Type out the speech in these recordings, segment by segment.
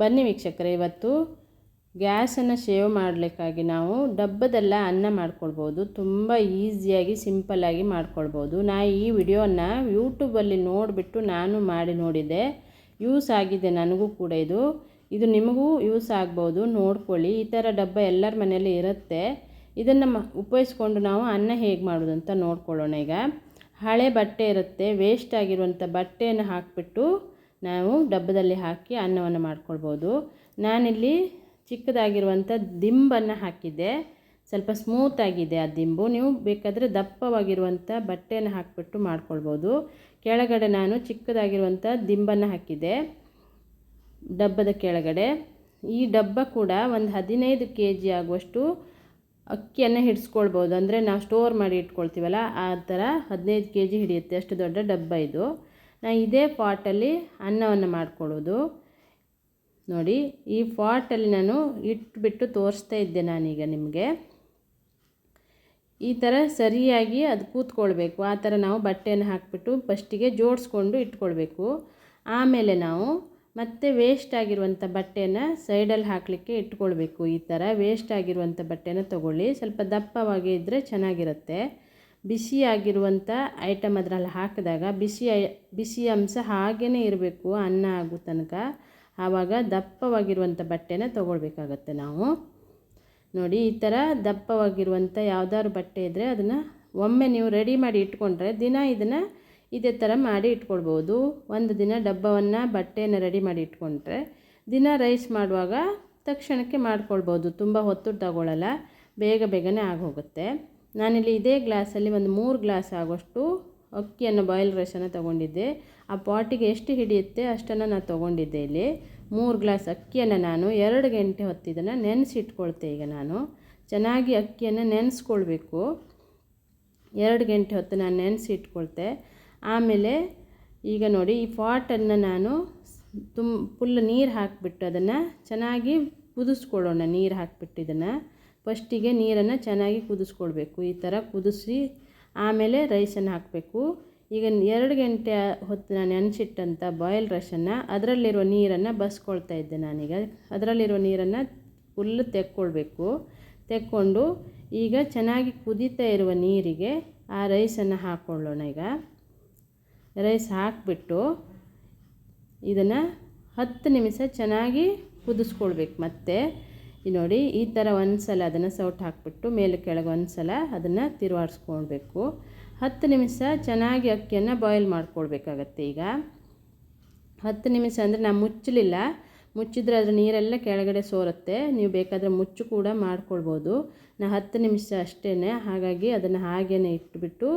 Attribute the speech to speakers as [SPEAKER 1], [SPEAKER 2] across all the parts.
[SPEAKER 1] ಬನ್ನಿ ವೀಕ್ಷಕರೇ, ಇವತ್ತು ಗ್ಯಾಸನ್ನು ಸೇವ್ ಮಾಡಲಿಕ್ಕಾಗಿ ನಾವು ಡಬ್ಬದೆಲ್ಲ ಅನ್ನ ಮಾಡ್ಕೊಳ್ಬೋದು. ತುಂಬ ಈಸಿಯಾಗಿ, ಸಿಂಪಲ್ಲಾಗಿ ಮಾಡ್ಕೊಳ್ಬೋದು. ನಾ ಈ ವಿಡಿಯೋನ ಯೂಟ್ಯೂಬಲ್ಲಿ ನೋಡಿಬಿಟ್ಟು ನಾನು ಮಾಡಿ ನೋಡಿದೆ ಯೂಸ್ ಆಗಿದೆ ನನಗೂ ಕೂಡ ಇದು. ಇದು ನಿಮಗೂ ಯೂಸ್ ಆಗ್ಬೋದು, ನೋಡ್ಕೊಳ್ಳಿ. ಈ ಥರ ಡಬ್ಬ ಎಲ್ಲರ ಮನೆಯಲ್ಲಿ ಇರುತ್ತೆ. ಇದನ್ನು ಮ, ಉಪಯೋಗಿಸ್ಕೊಂಡು ನಾವು ಅನ್ನ ಹೇಗೆ ಮಾಡೋದು ಅಂತ ನೋಡ್ಕೊಳ್ಳೋಣ ಈಗ. ಹಳೆ ಬಟ್ಟೆ ಇರುತ್ತೆ ವೇಸ್ಟ್ ಆಗಿರುವಂಥ ಬಟ್ಟೆಯನ್ನು ಹಾಕಿಬಿಟ್ಟು ನಾವು ಡಬ್ಬದಲ್ಲಿ ಹಾಕಿ ಅನ್ನವನ್ನು ಮಾಡ್ಕೊಳ್ಬೋದು. ನಾನಿಲ್ಲಿ ಚಿಕ್ಕದಾಗಿರುವಂಥ ದಿಂಬನ್ನು ಹಾಕಿದ್ದೆ. ಸ್ವಲ್ಪ ಸ್ಮೂತ್ ಆಗಿದೆ ಆ ದಿಂಬು. ನೀವು ಬೇಕಾದರೆ ದಪ್ಪವಾಗಿರುವಂಥ ಬಟ್ಟೆಯನ್ನು ಹಾಕಿಬಿಟ್ಟು ಮಾಡ್ಕೊಳ್ಬೋದು. ಕೆಳಗಡೆ ನಾನು ಚಿಕ್ಕದಾಗಿರುವಂಥ ದಿಂಬನ್ನು ಹಾಕಿದ್ದೆ. ಡಬ್ಬದ ಕೆಳಗಡೆ. ಈ ಡಬ್ಬ ಕೂಡ ಒಂದು ಹದಿನೈದು ಕೆ ಜಿ ಆಗುವಷ್ಟು ಅಕ್ಕಿಯನ್ನು ಹಿಡಿಸ್ಕೊಳ್ಬೋದು. ಅಂದರೆ ನಾವು ಸ್ಟೋರ್ ಮಾಡಿ ಇಟ್ಕೊಳ್ತೀವಲ್ಲ, ಆ ಥರ ಹದಿನೈದು ಕೆ ಜಿ ಹಿಡಿಯುತ್ತೆ. ಅಷ್ಟು ದೊಡ್ಡ ಡಬ್ಬ ಇದು. ನಾನು ಇದೇ ಪಾಟಲ್ಲಿ ಅನ್ನವನ್ನು ಮಾಡ್ಕೊಳ್ಳೋದು. ನೋಡಿ, ಈ ಪಾಟಲ್ಲಿ ನಾನು ಇಟ್ಬಿಟ್ಟು ತೋರಿಸ್ತಾ ಇದ್ದೆ ನಾನೀಗ ನಿಮಗೆ. ಈ ಥರ ಸರಿಯಾಗಿ ಅದು ಕೂತ್ಕೊಳ್ಬೇಕು. ಆ ಥರ ನಾವು ಬಟ್ಟೆಯನ್ನು ಹಾಕಿಬಿಟ್ಟು ಫಸ್ಟಿಗೆ ಜೋಡಿಸ್ಕೊಂಡು ಇಟ್ಕೊಳ್ಬೇಕು. ಆಮೇಲೆ ನಾವು ಮತ್ತೆ ವೇಸ್ಟ್ ಆಗಿರುವಂಥ ಬಟ್ಟೆಯನ್ನು ಸೈಡಲ್ಲಿ ಹಾಕಲಿಕ್ಕೆ ಇಟ್ಕೊಳ್ಬೇಕು. ಈ ಥರ ವೇಸ್ಟ್ ಆಗಿರುವಂಥ ಬಟ್ಟೆನ ತೊಗೊಳ್ಳಿ. ಸ್ವಲ್ಪ ದಪ್ಪವಾಗಿ ಇದ್ದರೆ ಚೆನ್ನಾಗಿರುತ್ತೆ. ಬಿಸಿ ಆಗಿರುವಂಥ ಐಟಮ್ ಅದರಲ್ಲಿ ಹಾಕಿದಾಗ ಬಿಸಿ ಬಿಸಿ ಅಂಶ ಹಾಗೇ ಇರಬೇಕು, ಅನ್ನ ಆಗೋ ತನಕ. ಆವಾಗ ದಪ್ಪವಾಗಿರುವಂಥ ಬಟ್ಟೆನ ತೊಗೊಳ್ಬೇಕಾಗತ್ತೆ ನಾವು. ನೋಡಿ, ಈ ಥರ ದಪ್ಪವಾಗಿರುವಂಥ ಯಾವ್ದಾದ್ರು ಬಟ್ಟೆ ಇದ್ದರೆ ಅದನ್ನು ಒಮ್ಮೆ ನೀವು ರೆಡಿ ಮಾಡಿ ಇಟ್ಕೊಂಡ್ರೆ ದಿನ ಇದನ್ನು ಇದೇ ಥರ ಮಾಡಿ ಇಟ್ಕೊಳ್ಬೋದು. ಒಂದು ದಿನ ಡಬ್ಬವನ್ನು, ಬಟ್ಟೆಯನ್ನು ರೆಡಿ ಮಾಡಿ ಇಟ್ಕೊಂಡ್ರೆ ದಿನ ರೈಸ್ ಮಾಡುವಾಗ ತಕ್ಷಣಕ್ಕೆ ಮಾಡ್ಕೊಳ್ಬೋದು. ತುಂಬ ಹೊತ್ತು ತಗೊಳ್ಳಲ್ಲ ಬೇಗ ಬೇಗನೆ ಆಗೋಗುತ್ತೆ. ನಾನಿಲ್ಲಿ ಇದೇ ಗ್ಲಾಸಲ್ಲಿ ಒಂದು ಮೂರು ಗ್ಲಾಸ್ ಆಗೋಷ್ಟು ಅಕ್ಕಿಯನ್ನು ಬಾಯ್ಲ್ ರೈಸನ್ನು ತೊಗೊಂಡಿದ್ದೆ. ಆ ಪಾಟಿಗೆ ಎಷ್ಟು ಹಿಡಿಯುತ್ತೆ ಅಷ್ಟನ್ನು ನಾನು ತೊಗೊಂಡಿದ್ದೆ ಇಲ್ಲಿ. ಮೂರು ಗ್ಲಾಸ್ ಅಕ್ಕಿಯನ್ನು ನಾನು ಎರಡು ಗಂಟೆ ಹೊತ್ತಿದ್ದನ್ನು ನೆನೆಸಿಟ್ಕೊಳ್ತೆ ಈಗ ನಾನು. ಚೆನ್ನಾಗಿ ಅಕ್ಕಿಯನ್ನು ನೆನೆಸ್ಕೊಳ್ಬೇಕು. ಎರಡು ಗಂಟೆ ಹೊತ್ತು ನಾನು ನೆನೆಸಿ ಇಟ್ಕೊಳ್ತೆ ಆಮೇಲೆ ಈಗ ನೋಡಿ, ಈ ಪಾಟನ್ನು ನಾನು ತುಂಬ ಫುಲ್ ನೀರು ಹಾಕಿಬಿಟ್ಟು ಅದನ್ನು ಚೆನ್ನಾಗಿ ಕುದಿಸ್ಕೊಳ್ಳೋಣ, ನೀರು ಹಾಕಿಬಿಟ್ಟು ಇದನ್ನು. ಫಸ್ಟಿಗೆ ನೀರನ್ನು ಚೆನ್ನಾಗಿ ಕುದಿಸ್ಕೊಳ್ಬೇಕು. ಈ ಥರ ಕುದಿಸಿ ಆಮೇಲೆ ರೈಸನ್ನು ಹಾಕಬೇಕು. ಈಗ ಎರಡು ಗಂಟೆ ಹೊತ್ತು ನಾನು ನೆನೆಸಿಟ್ಟಂಥ ಬಾಯ್ಲ್ ರೈಸನ್ನು ಅದರಲ್ಲಿರೋ ನೀರನ್ನು ಬಸ್ಕೊಳ್ತಾ ಇದ್ದೆ ನಾನೀಗ. ಅದರಲ್ಲಿರೋ ನೀರನ್ನು ಫುಲ್ಲು ತೆಕ್ಕೊಳ್ಬೇಕು. ತೆಕ್ಕೊಂಡು ಈಗ ಚೆನ್ನಾಗಿ ಕುದೀತಾ ಇರುವ ನೀರಿಗೆ ಆ ರೈಸನ್ನು ಹಾಕ್ಕೊಳ್ಳೋಣ ಈಗ. ರೈಸ್ ಹಾಕಿಬಿಟ್ಟು ಇದನ್ನು ಹತ್ತು ನಿಮಿಷ ಚೆನ್ನಾಗಿ ಕುದಿಸ್ಕೊಳ್ಬೇಕು ಮತ್ತೆ. ನೋಡಿ, ಈ ಥರ ಒಂದು ಸಲ ಅದನ್ನು ಸೌಟ್ ಹಾಕಿಬಿಟ್ಟು ಮೇಲೆ ಕೆಳಗೆ ಒಂದು ಸಲ ಅದನ್ನು ತಿರುವಾಡಿಸ್ಕೊಳ್ಬೇಕು. ಹತ್ತು ನಿಮಿಷ ಚೆನ್ನಾಗಿ ಅಕ್ಕಿಯನ್ನು ಬಾಯ್ಲ್ ಮಾಡ್ಕೊಳ್ಬೇಕಾಗತ್ತೆ ಈಗ. ಹತ್ತು ನಿಮಿಷ ಅಂದರೆ ನಾನು ಮುಚ್ಚಲಿಲ್ಲ. ಮುಚ್ಚಿದ್ರೆ ಅದ್ರ ನೀರೆಲ್ಲ ಕೆಳಗಡೆ ಸೋರುತ್ತೆ. ನೀವು ಬೇಕಾದರೆ ಮುಚ್ಚು ಕೂಡ ಮಾಡ್ಕೊಳ್ಬೋದು. ನಾ ಹತ್ತು ನಿಮಿಷ ಅಷ್ಟೇ ಹಾಗಾಗಿ ಅದನ್ನು ಹಾಗೇ ಇಟ್ಬಿಟ್ಟು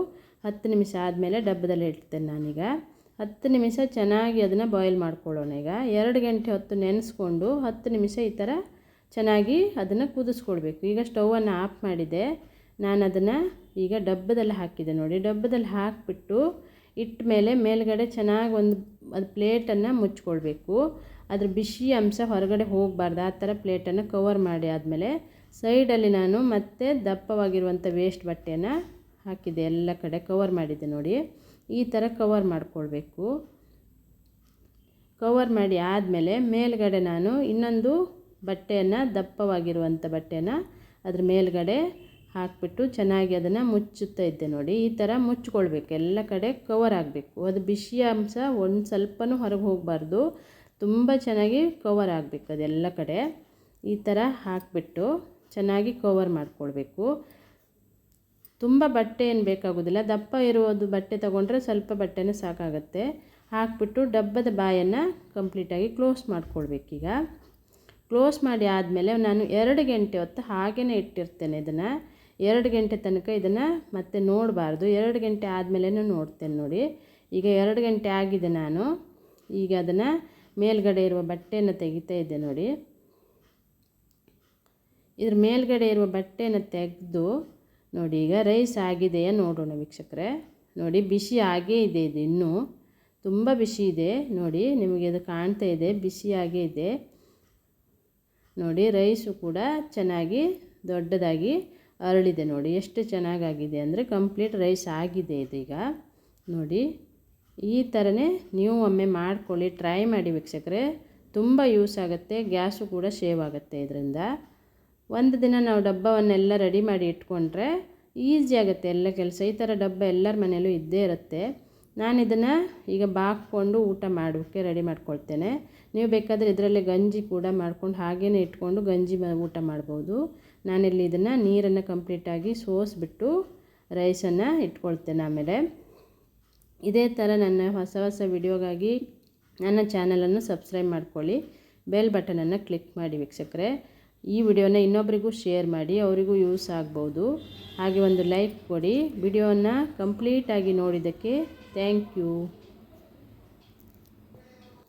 [SPEAKER 1] ಹತ್ತು ನಿಮಿಷ ಆದಮೇಲೆ ಡಬ್ಬದಲ್ಲಿ ಇಡ್ತೇನೆ ನಾನೀಗ. ಹತ್ತು ನಿಮಿಷ ಚೆನ್ನಾಗಿ ಅದನ್ನು ಬಾಯ್ಲ್ ಮಾಡ್ಕೊಳ್ಳೋಣ ಈಗ. ಎರಡು ಗಂಟೆ ಹೊತ್ತು ನೆನೆಸ್ಕೊಂಡು ಹತ್ತು ನಿಮಿಷ ಈ ಥರ ಚೆನ್ನಾಗಿ ಅದನ್ನು ಕುದಿಸ್ಕೊಡ್ಬೇಕು. ಈಗ ಸ್ಟೌವನ್ನು ಆಫ್ ಮಾಡಿದೆ. ನಾನು ಅದನ್ನು ಈಗ ಡಬ್ಬದಲ್ಲಿ ಹಾಕಿದೆ ನೋಡಿ. ಡಬ್ಬದಲ್ಲಿ ಹಾಕಿಬಿಟ್ಟು ಇಟ್ಟ ಮೇಲೆ ಮೇಲ್ಗಡೆ ಚೆನ್ನಾಗಿ ಒಂದು ಅದು ಪ್ಲೇಟನ್ನು ಮುಚ್ಕೊಳ್ಬೇಕು. ಅದ್ರ ಬಿಸಿ ಅಂಶ ಹೊರಗಡೆ ಹೋಗಬಾರ್ದು. ಆ ಥರ ಪ್ಲೇಟನ್ನು ಕವರ್ ಮಾಡಿ ಆದಮೇಲೆ ಸೈಡಲ್ಲಿ ನಾನು ಮತ್ತೆ ದಪ್ಪವಾಗಿರುವಂಥ ವೇಸ್ಟ್ ಬಟ್ಟೆಯನ್ನು ಹಾಕಿದೆ. ಎಲ್ಲ ಕಡೆ ಕವರ್ ಮಾಡಿದ್ದೆ ನೋಡಿ. ಈ ಥರ ಕವರ್ ಮಾಡಿಕೊಳ್ಬೇಕು. ಕವರ್ ಮಾಡಿ ಆದಮೇಲೆ ಮೇಲ್ಗಡೆ ನಾನು ಇನ್ನೊಂದು ಬಟ್ಟೆಯನ್ನು ದಪ್ಪವಾಗಿರುವಂಥ ಬಟ್ಟೆನ ಅದ್ರ ಮೇಲ್ಗಡೆ ಹಾಕಿಬಿಟ್ಟು ಚೆನ್ನಾಗಿ ಅದನ್ನು ಮುಚ್ಚುತ್ತಾ ಇದ್ದೆ ನೋಡಿ. ಈ ಥರ ಮುಚ್ಚಿಕೊಳ್ಬೇಕು ಎಲ್ಲ ಕಡೆ ಕವರ್ ಆಗಬೇಕು. ಅದು ಬಿಸಿ ಅಂಶ ಒಂದು ಸ್ವಲ್ಪನೂ ಹೊರಗೆ ಹೋಗಬಾರ್ದು. ತುಂಬ ಚೆನ್ನಾಗಿ ಕವರ್ ಆಗಬೇಕು ಅದೆಲ್ಲ ಕಡೆ. ಈ ಥರ ಹಾಕಿಬಿಟ್ಟು ಚೆನ್ನಾಗಿ ಕವರ್ ಮಾಡಿಕೊಳ್ಬೇಕು. ತುಂಬ ಬಟ್ಟೆ ಏನು ಬೇಕಾಗೋದಿಲ್ಲ. ದಪ್ಪ ಇರುವುದು ಬಟ್ಟೆ ತೊಗೊಂಡ್ರೆ ಸ್ವಲ್ಪ ಬಟ್ಟೆನೇ ಸಾಕಾಗುತ್ತೆ. ಹಾಕಿಬಿಟ್ಟು ಡಬ್ಬದ ಬಾಯನ್ನು ಕಂಪ್ಲೀಟಾಗಿ ಕ್ಲೋಸ್ ಮಾಡ್ಕೊಳ್ಬೇಕೀಗ. ಕ್ಲೋಸ್ ಮಾಡಿ ಆದಮೇಲೆ ನಾನು ಎರಡು ಗಂಟೆ ಹೊತ್ತು ಹಾಗೆಯೇ ಇಟ್ಟಿರ್ತೇನೆ ಇದನ್ನು. ಎರಡು ಗಂಟೆ ತನಕ ಇದನ್ನು ಮತ್ತೆ ನೋಡಬಾರ್ದು. ಎರಡು ಗಂಟೆ ಆದಮೇಲೆ ನೋಡ್ತೇನೆ ನೋಡಿ. ಈಗ ಎರಡು ಗಂಟೆ ಆಗಿದೆ ನಾನು. ಈಗ ಅದನ್ನು ಮೇಲ್ಗಡೆ ಇರುವ ಬಟ್ಟೆಯನ್ನು ತೆಗಿತಾ ಇದ್ದೆ ನೋಡಿ. ಇದ್ರ ಮೇಲ್ಗಡೆ ಇರುವ ಬಟ್ಟೆಯನ್ನು ತೆಗೆದು ನೋಡಿ, ಈಗ ರೈಸ್ ಆಗಿದೆಯಾ ನೋಡೋಣ ವೀಕ್ಷಕರೇ. ನೋಡಿ, ಬಿಸಿ ಆಗೇ ಇದೆ ಇದು ಇನ್ನೂ. ತುಂಬ ಬಿಸಿ ಇದೆ. ನೋಡಿ, ನಿಮಗೆ ಅದು ಕಾಣ್ತಾ ಇದೆ. ಬಿಸಿಯಾಗೇ ಇದೆ. ನೋಡಿ, ರೈಸು ಕೂಡ ಚೆನ್ನಾಗಿ ದೊಡ್ಡದಾಗಿ ಅರಳಿದೆ ನೋಡಿ. ಎಷ್ಟು ಚೆನ್ನಾಗಾಗಿದೆ ಅಂದರೆ ಕಂಪ್ಲೀಟ್ ರೈಸ್ ಆಗಿದೆ ಇದೀಗ. ನೋಡಿ, ಈ ಥರನೇ ನೀವು ಒಮ್ಮೆ ಮಾಡ್ಕೊಳ್ಳಿ, ಟ್ರೈ ಮಾಡಿ ವೀಕ್ಷಕರೇ. ತುಂಬ ಯೂಸ್ ಆಗುತ್ತೆ, ಗ್ಯಾಸು ಕೂಡ ಸೇವ್ ಆಗುತ್ತೆ ಇದರಿಂದ. ಒಂದು ದಿನ ನಾವು ಡಬ್ಬವನ್ನೆಲ್ಲ ರೆಡಿ ಮಾಡಿ ಇಟ್ಕೊಂಡ್ರೆ ಈಸಿ ಆಗುತ್ತೆ. ಎಲ್ಲ ಕೆಲಸ, ಈ ಥರ ಡಬ್ಬ ಎಲ್ಲರ ಮನೆಯಲ್ಲೂ ಇದ್ದೇ ಇರುತ್ತೆ. ನಾನು ಇದನ್ನು ಈಗ ಬಾಕ್ಕೊಂಡು ಊಟ ಮಾಡೋಕ್ಕೆ ರೆಡಿ ಮಾಡ್ಕೊಳ್ತೇನೆ. ನೀವು ಬೇಕಾದರೆ ಇದರಲ್ಲೇ ಗಂಜಿ ಕೂಡ ಮಾಡ್ಕೊಂಡು ಹಾಗೇ ಇಟ್ಕೊಂಡು ಗಂಜಿ ಊಟ ಮಾಡ್ಬೋದು. ನಾನಿಲ್ಲಿ ಇದನ್ನು ನೀರನ್ನು ಕಂಪ್ಲೀಟಾಗಿ ಸೋಸಿಬಿಟ್ಟು ರೈಸನ್ನು ಇಟ್ಕೊಳ್ತೇನೆ ಆಮೇಲೆ. ಇದೇ ಥರ ನನ್ನ ಹೊಸ ಹೊಸ ವಿಡಿಯೋಗಾಗಿ ನನ್ನ ಚಾನಲನ್ನು ಸಬ್ಸ್ಕ್ರೈಬ್ ಮಾಡ್ಕೊಳ್ಳಿ. ಬೆಲ್ ಬಟನನ್ನು ಕ್ಲಿಕ್ ಮಾಡಿ ವೀಕ್ಷಕರೇ. ಈ ವಿಡಿಯೋನ ಇನ್ನೊಬ್ಬರಿಗೂ ಶೇರ್ ಮಾಡಿ ಅವರಿಗೂ ಯೂಸ್ ಆಗ್ಬೋದು. ಹಾಗೆ ಒಂದು ಲೈಕ್ ಕೊಡಿ. ವಿಡಿಯೋನ ಕಂಪ್ಲೀಟಾಗಿ ನೋಡಿದ್ದಕ್ಕೆ ಥ್ಯಾಂಕ್ ಯು.